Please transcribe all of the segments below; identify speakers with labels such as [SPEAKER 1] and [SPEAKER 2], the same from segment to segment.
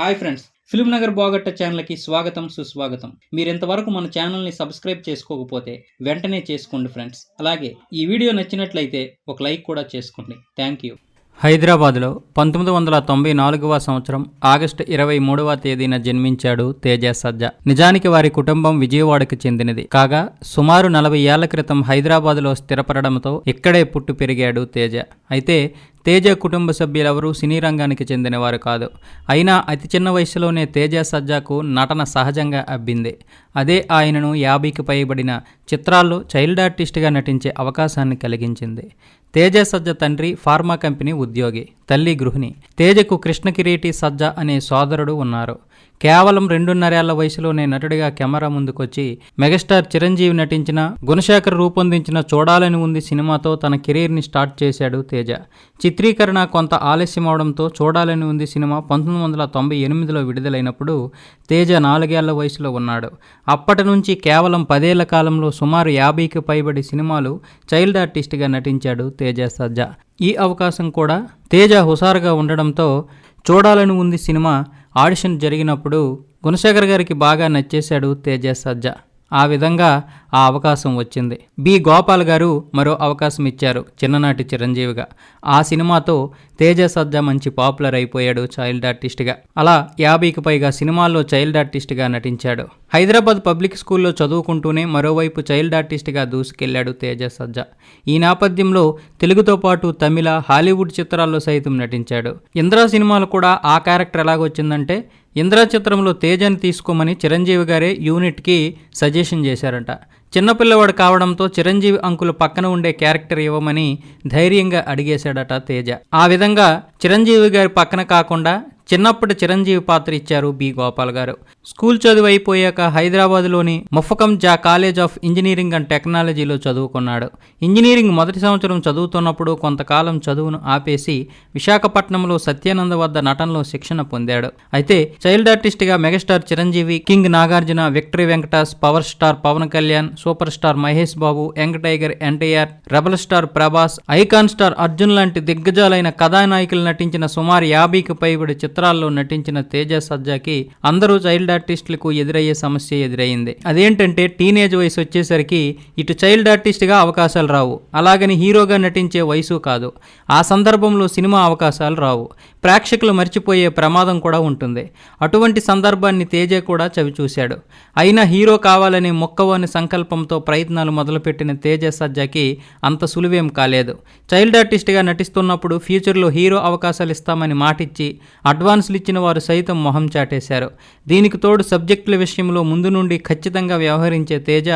[SPEAKER 1] Hi friends film Nagar బాగట్ట ఛానల్కి స్వాగతం సుస్వాగతం. మీరు ఇంతవరకు మన ఛానల్ని సబ్స్క్రైబ్ చేసుకోకపోతే వెంటనే చేసుకోండి ఫ్రెండ్స్. అలాగే ఈ వీడియో నచ్చినట్లయితే ఒక లైక్ కూడా చేసుకోండి. Thank you. హైదరాబాద్లో పంతొమ్మిది వందల తొంభై నాలుగవ సంవత్సరం ఆగస్టు ఇరవై మూడవ తేదీన జన్మించాడు తేజ సజ్జ. నిజానికి వారి కుటుంబం విజయవాడకు చెందినది. కాగా సుమారు నలభై ఏళ్ళ క్రితం హైదరాబాద్లో స్థిరపడడంతో ఇక్కడే పుట్టి పెరిగాడు తేజ. అయితే తేజ కుటుంబ సభ్యులెవరూ సినీ రంగానికి చెందినవారు కాదు. అయినా అతి చిన్న వయసులోనే తేజ సజ్జాకు నటన సహజంగా అబ్బింది. అదే ఆయనను యాభైకి పైబడిన చిత్రాల్లో చైల్డ్ ఆర్టిస్ట్గా నటించే అవకాశాన్ని కలిగించింది. తేజ సజ్జ తండ్రి ఫార్మా కంపెనీ ఉద్యోగి తల్లి గృహిణి. తేజకు కృష్ణకిరీటి సజ్జ అనే సోదరుడు ఉన్నారు. కేవలం రెండున్నరేళ్ళ వయసులోనే నటుడిగా కెమెరా ముందుకొచ్చి మెగాస్టార్ చిరంజీవి నటించిన గుణశేఖర్ రూపొందించిన చూడాలని ఉంది సినిమాతో తన కెరీర్ని స్టార్ట్ చేశాడు తేజ. చిత్రీకరణ కొంత ఆలస్యం అవడంతో చూడాలని ఉంది సినిమా పంతొమ్మిది వందల తొంభై ఎనిమిదిలో విడుదలైనప్పుడు తేజ నాలుగేళ్ళ వయసులో ఉన్నాడు. అప్పటి నుంచి కేవలం పదేళ్ళ కాలంలో సుమారు యాభైకి పైబడి సినిమాలు చైల్డ్ ఆర్టిస్ట్గా నటించాడు తేజ సజ్జా. ఈ అవకాశం కూడా తేజ హుషారుగా ఉండడంతో చూడాలని ఉంది సినిమా. ఆడిషన్ జరిగినప్పుడు గుణశేఖర్ గారికి బాగా నచ్చేశాడు తేజ సజ్జా. ఆ విధంగా ఆ అవకాశం వచ్చింది. బి. గోపాల్ గారు మరో అవకాశం ఇచ్చారు చిన్ననాటి చిరంజీవిగా. ఆ సినిమాతో తేజ సజ్జా మంచి పాపులర్ అయిపోయాడు చైల్డ్ ఆర్టిస్ట్గా. అలా యాభైకి పైగా సినిమాల్లో చైల్డ్ ఆర్టిస్ట్గా నటించాడు. హైదరాబాద్ పబ్లిక్ స్కూల్లో చదువుకుంటూనే మరోవైపు చైల్డ్ ఆర్టిస్ట్గా దూసుకెళ్ళాడు తేజ సజ్జా ఈ నేపథ్యంలో తెలుగుతో పాటు తమిళ హాలీవుడ్ చిత్రాల్లో సైతం నటించాడు. ఇంద్రా సినిమాలు కూడా ఆ క్యారెక్టర్ ఎలాగొచ్చిందంటే ఇంద్రా చిత్రంలో తేజని తీసుకోమని చిరంజీవి గారే యూనిట్కి సజెషన్ చేశారంట. చిన్నపిల్లవాడు కావడంతో చిరంజీవి అంకులు పక్కన ఉండే క్యారెక్టర్ ఇవ్వమని ధైర్యంగా అడిగేశాడట తేజ. ఆ విధంగా చిరంజీవి గారి పక్కన కాకుండా చిన్నప్పటి చిరంజీవి పాత్ర ఇచ్చారు బి గోపాల్ గారు. స్కూల్ చదువు అయిపోయాక హైదరాబాద్లోని ముఫకం జా కాలేజ్ ఆఫ్ ఇంజనీరింగ్ అండ్ టెక్నాలజీలో చదువుకున్నాడు. ఇంజనీరింగ్ మొదటి సంవత్సరం చదువుతున్నప్పుడు కొంతకాలం చదువును ఆపేసి విశాఖపట్నంలో సత్యానంద వద్ద నటనలో శిక్షణ పొందాడు. అయితే చైల్డ్ ఆర్టిస్ట్గా megastar Chiranjeevi king Nagarjuna victory Venkatesh power star Pawan Kalyan super star Mahesh Babu young tiger NTR rebel star Prabhas icon star Arjun లాంటి దిగ్గజాలైన కథానాయకులు నటించిన సుమారు యాభైకి పైబడి చిత్రాల్లో నటించిన తేజ సజ్జాకి అందరూ చైల్డ్ ఆర్టిస్టులకు ఎదురయ్యే సమస్య ఎదురయ్యింది అదేంటంటే టీనేజ్ వయసు వచ్చేసరికి ఇటు చైల్డ్ ఆర్టిస్ట్గా అవకాశాలు రావు. అలాగని హీరోగా నటించే వయసు కాదు. ఆ సందర్భంలో సినిమా అవకాశాలు రావు. ప్రేక్షకులు మర్చిపోయే ప్రమాదం కూడా ఉంటుంది. అటువంటి సందర్భాన్ని తేజ కూడా చవిచూశాడు. అయినా హీరో కావాలని మొక్కవని సంకల్పంతో ప్రయత్నాలు మొదలుపెట్టిన తేజ సజ్జాకి అంత సులువేం కాలేదు. చైల్డ్ ఆర్టిస్ట్గా నటిస్తున్నప్పుడు ఫ్యూచర్లో హీరో అవకాశాలు ఇస్తామని మాటిచ్చి అడ్వాన్సులు ఇచ్చిన వారు సైతం మొహం చాటేశారు. దీనికి తోడు సబ్జెక్టుల విషయంలో ముందు నుండి ఖచ్చితంగా వ్యవహరించే తేజ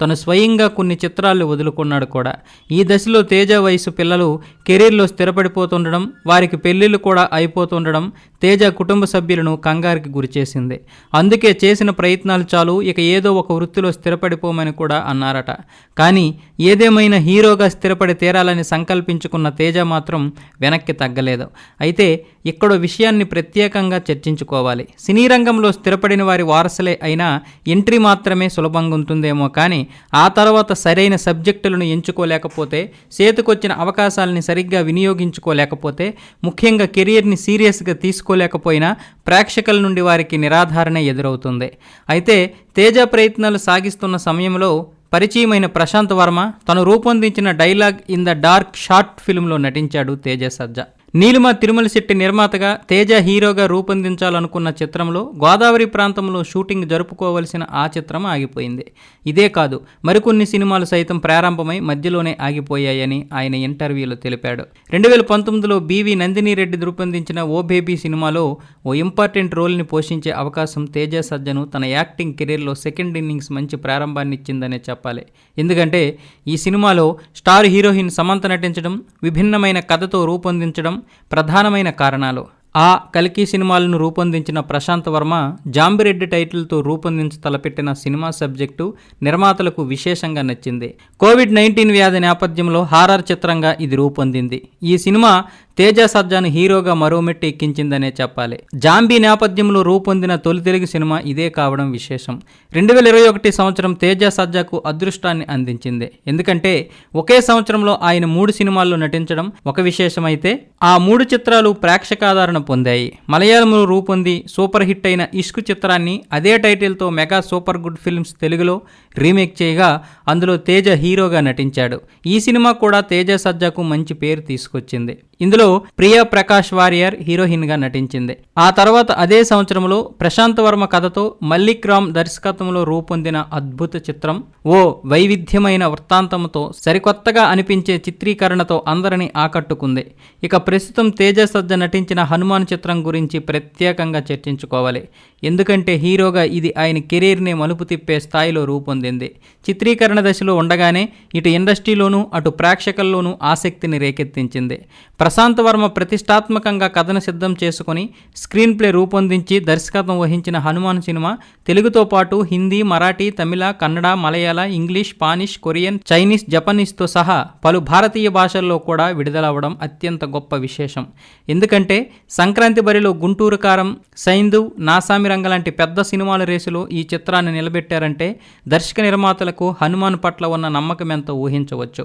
[SPEAKER 1] తను స్వయంగా కొన్ని చిత్రాలు వదులుకున్నాడు కూడా. ఈ దశలో తేజ వయసు పిల్లలు కెరీర్లో స్థిరపడిపోతుండడం వారికి పెళ్ళిళ్ళు కూడా అయిపోతుండడం తేజ కుటుంబ సభ్యులను కంగారికి గురిచేసింది అందుకే చేసిన ప్రయత్నాలు చాలు ఇక ఏదో ఒక వృత్తిలో స్థిరపడిపోమని కూడా అన్నారట. కానీ ఏదేమైనా హీరోగా స్థిరపడి తీరాలని సంకల్పించుకున్న తేజ మాత్రం వెనక్కి తగ్గలేదు. అయితే ఇక్కడో విషయాన్ని ప్రత్యేకంగా చర్చించుకోవాలి. సినీ రంగంలో స్థిరపడిన వారి వారసులే అయినా ఎంట్రీ మాత్రమే సులభంగా ఉంటుందేమో కానీ ఆ తర్వాత సరైన సబ్జెక్టులను ఎంచుకోలేకపోతే చేతికొచ్చిన అవకాశాలని సరిగ్గా వినియోగించుకోలేకపోతే ముఖ్యంగా కెరియర్ని సీరియస్గా తీసుకోలేకపోయినా ప్రేక్షకుల నుండి వారికి నిరాధారణ ఎదురవుతుంది. అయితే తేజ ప్రయత్నాలు సాగిస్తున్న సమయంలో పరిచయమైన ప్రశాంత్ వర్మ తను రూపొందించిన dialogue in the dark short ఫిల్మ్లో నటించాడు తేజ సజ్జా. నీలిమ తిరుమల శెట్టి నిర్మాతగా తేజ హీరోగా రూపొందించాలనుకున్న చిత్రంలో గోదావరి ప్రాంతంలో షూటింగ్ జరుపుకోవలసిన ఆ చిత్రం ఆగిపోయింది. ఇదే కాదు మరికొన్ని సినిమాలు సైతం ప్రారంభమై మధ్యలోనే ఆగిపోయాయని ఆయన ఇంటర్వ్యూలో తెలిపాడు. రెండు వేల పంతొమ్మిదిలో బీవీ నందిని రెడ్డి రూపొందించిన ఓ బేబీ సినిమాలో ఓ ఇంపార్టెంట్ రోల్ని పోషించే అవకాశం తేజ సజ్జను తన యాక్టింగ్ కెరీర్లో సెకండ్ ఇన్నింగ్స్ మంచి ప్రారంభాన్ని ఇచ్చిందనే చెప్పాలి. ఎందుకంటే ఈ సినిమాలో స్టార్ హీరోయిన్ సమంత నటించడం విభిన్నమైన కథతో రూపొందించడం ప్రధానమైన కారణాలు. ఆ కల్కి సినిమాలను రూపొందించిన ప్రశాంత్ వర్మ జాంబిరెడ్డి టైటిల్తో రూపొందించి తలపెట్టిన సినిమా సబ్జెక్టు నిర్మాతలకు విశేషంగా నచ్చింది. కోవిడ్ నైన్టీన్ వ్యాధి నేపథ్యంలో హారర్ చిత్రంగా ఇది రూపొందింది. ఈ సినిమా తేజ సజ్జాను హీరోగా మరో మెట్టు ఎక్కించిందనే చెప్పాలి. జాంబీ నేపథ్యంలో రూపొందిన తొలి తెలుగు సినిమా ఇదే కావడం విశేషం. రెండు వేల ఇరవై ఒకటి సంవత్సరం తేజ సజ్జాకు అదృష్టాన్ని అందించింది. ఎందుకంటే ఒకే సంవత్సరంలో ఆయన మూడు సినిమాల్లో నటించడం ఒక విశేషమైతే ఆ మూడు చిత్రాలు ప్రేక్షకాదరణ పొందాయి. మలయాళంలో రూపొంది సూపర్ హిట్ అయిన ఇష్కు చిత్రాన్ని అదే టైటిల్తో మెగా సూపర్ గుడ్ ఫిల్మ్స్ తెలుగులో రీమేక్ చేయగా అందులో తేజ హీరోగా నటించాడు. ఈ సినిమా కూడా తేజ సజ్జాకు మంచి పేరు తీసుకొచ్చింది. ఇందులో ప్రియా ప్రకాష్ వారియర్ హీరోయిన్గా నటించింది. ఆ తర్వాత అదే సంవత్సరంలో ప్రశాంత్ వర్మ కథతో మల్లిక్ రామ్ దర్శకత్వంలో రూపొందిన అద్భుత చిత్రం ఓ వైవిధ్యమైన వృత్తాంతంతో సరికొత్తగా అనిపించే చిత్రీకరణతో అందరినీ ఆకట్టుకుంది. ఇక ప్రస్తుతం తేజ సజ్జ నటించిన హనుమాన్ చిత్రం గురించి ప్రత్యేకంగా చర్చించుకోవాలి. ఎందుకంటే హీరోగా ఇది ఆయన కెరీర్ని మలుపు తిప్పే స్థాయిలో రూపొందింది. చిత్రీకరణ దశలో ఉండగానే ఇటు ఇండస్ట్రీలోనూ అటు ప్రేక్షకుల్లోనూ ఆసక్తిని రేకెత్తించింది. ప్రశాంత్ వర్మ ప్రతిష్టాత్మకంగా కథను సిద్ధం చేసుకొని స్క్రీన్ ప్లే రూపొందించి దర్శకత్వం వహించిన హనుమాన్ సినిమా తెలుగుతో పాటు Hindi Marathi Tamil Kannada Malayalam English Spanish Korean Chinese జపనీస్తో సహా పలు భారతీయ భాషల్లో కూడా విడుదలవ్వడం అత్యంత గొప్ప విశేషం. ఎందుకంటే సంక్రాంతి బరిలో గుంటూరు కారం సైందు నాసామిర రంగ లాంటి పెద్ద సినిమాల రేసులో ఈ చిత్రాన్ని నిలబెట్టారంటే దర్శక నిర్మాతలకు హనుమాన్ పట్ల ఉన్న నమ్మకం ఎంతో ఊహించవచ్చు.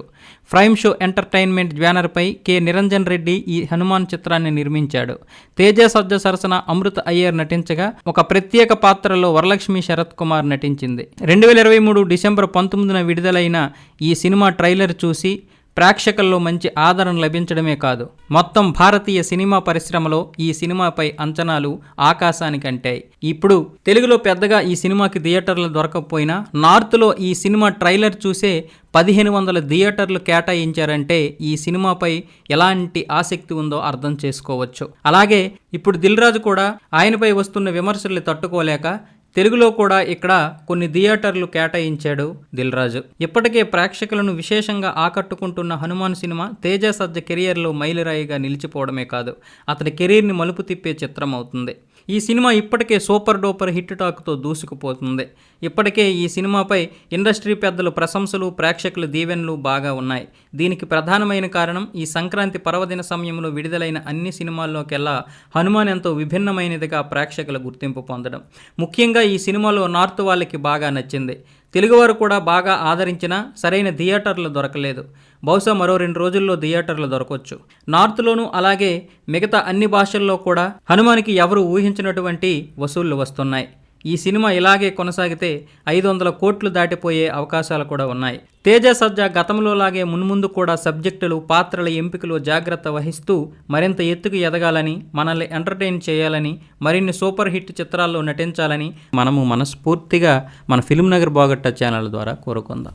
[SPEAKER 1] ప్రైమ్ షో ఎంటర్టైన్మెంట్ బ్యానర్పై కె. నిరంజన్ రెడ్డి ఈ హనుమాన్ చిత్రాన్ని నిర్మించాడు. తేజ సజ్జ సరసన అమృత అయ్యర్ నటించగా ఒక ప్రత్యేక పాత్రలో వరలక్ష్మి శరత్ కుమార్ నటించింది. రెండు వేల ఇరవై మూడు డిసెంబర్ పంతొమ్మిదిన విడుదలైన ఈ సినిమా ట్రైలర్ చూసి ప్రేక్షకుల్లో మంచి ఆదరణ లభించడమే కాదు మొత్తం భారతీయ సినిమా పరిశ్రమలో ఈ సినిమాపై అంచనాలు ఆకాశానికి అంటాయి ఇప్పుడు తెలుగులో పెద్దగా ఈ సినిమాకి థియేటర్లు దొరకకపోయినా నార్త్లో ఈ సినిమా ట్రైలర్ చూసే పదిహేను వందల థియేటర్లు కేటాయించారంటే ఈ సినిమాపై ఎలాంటి ఆసక్తి ఉందో అర్థం చేసుకోవచ్చు. అలాగే ఇప్పుడు దిల్ రాజు కూడా ఆయనపై వస్తున్న విమర్శల్ని తట్టుకోలేక తెలుగులో కూడా ఇక్కడ కొన్ని థియేటర్లు కేటాయించాడు దిల్ రాజు ఇప్పటికే ప్రేక్షకులను విశేషంగా ఆకట్టుకుంటున్న హనుమాన్ సినిమా తేజ సజ్జ కెరియర్లో మైలురాయిగా నిలిచిపోవడమే కాదు అతని కెరీర్ని మలుపు తిప్పే చిత్రం అవుతుంది. ఈ సినిమా ఇప్పటికే సూపర్ డూపర్ హిట్ టాక్తో దూసుకుపోతుంది. ఇప్పటికే ఈ సినిమాపై ఇండస్ట్రీ పెద్దలు ప్రశంసలు ప్రేక్షకుల దీవెనలు బాగా ఉన్నాయి. దీనికి ప్రధానమైన కారణం ఈ సంక్రాంతి పర్వదిన సమయంలో విడుదలైన అన్ని సినిమాల్లోకెల్లా హనుమాన్ ఎంతో విభిన్నమైనదిగా ప్రేక్షకుల గుర్తింపు పొందడం. ముఖ్యంగా ఈ సినిమాలో నార్త్ వాళ్ళకి బాగా నచ్చింది. తెలుగువారు కూడా బాగా ఆదరించినా సరైన థియేటర్లు దొరకలేదు. బహుశా మరో రెండు రోజుల్లో థియేటర్లు దొరకవచ్చు నార్త్లోనూ అలాగే మిగతా అన్ని భాషల్లో కూడా హనుమానికి ఎవరు ఊహించినటువంటి వసూళ్ళు వస్తున్నాయి. ఈ సినిమా ఇలాగే కొనసాగితే ఐదు వందల కోట్లు దాటిపోయే అవకాశాలు కూడా ఉన్నాయి. తేజ సజ్జా గతంలోలాగే మున్ముందు కూడా సబ్జెక్టులు పాత్రల ఎంపికలు జాగ్రత్త వహిస్తూ మరింత ఎత్తుకు ఎదగాలని మనల్ని ఎంటర్టైన్ చేయాలని మరిన్ని సూపర్ హిట్ చిత్రాల్లో నటించాలని మనము మనస్ఫూర్తిగా మన ఫిల్మ్ నగర్ బాగట్ట ఛానల్ ద్వారా కోరుకుందాం.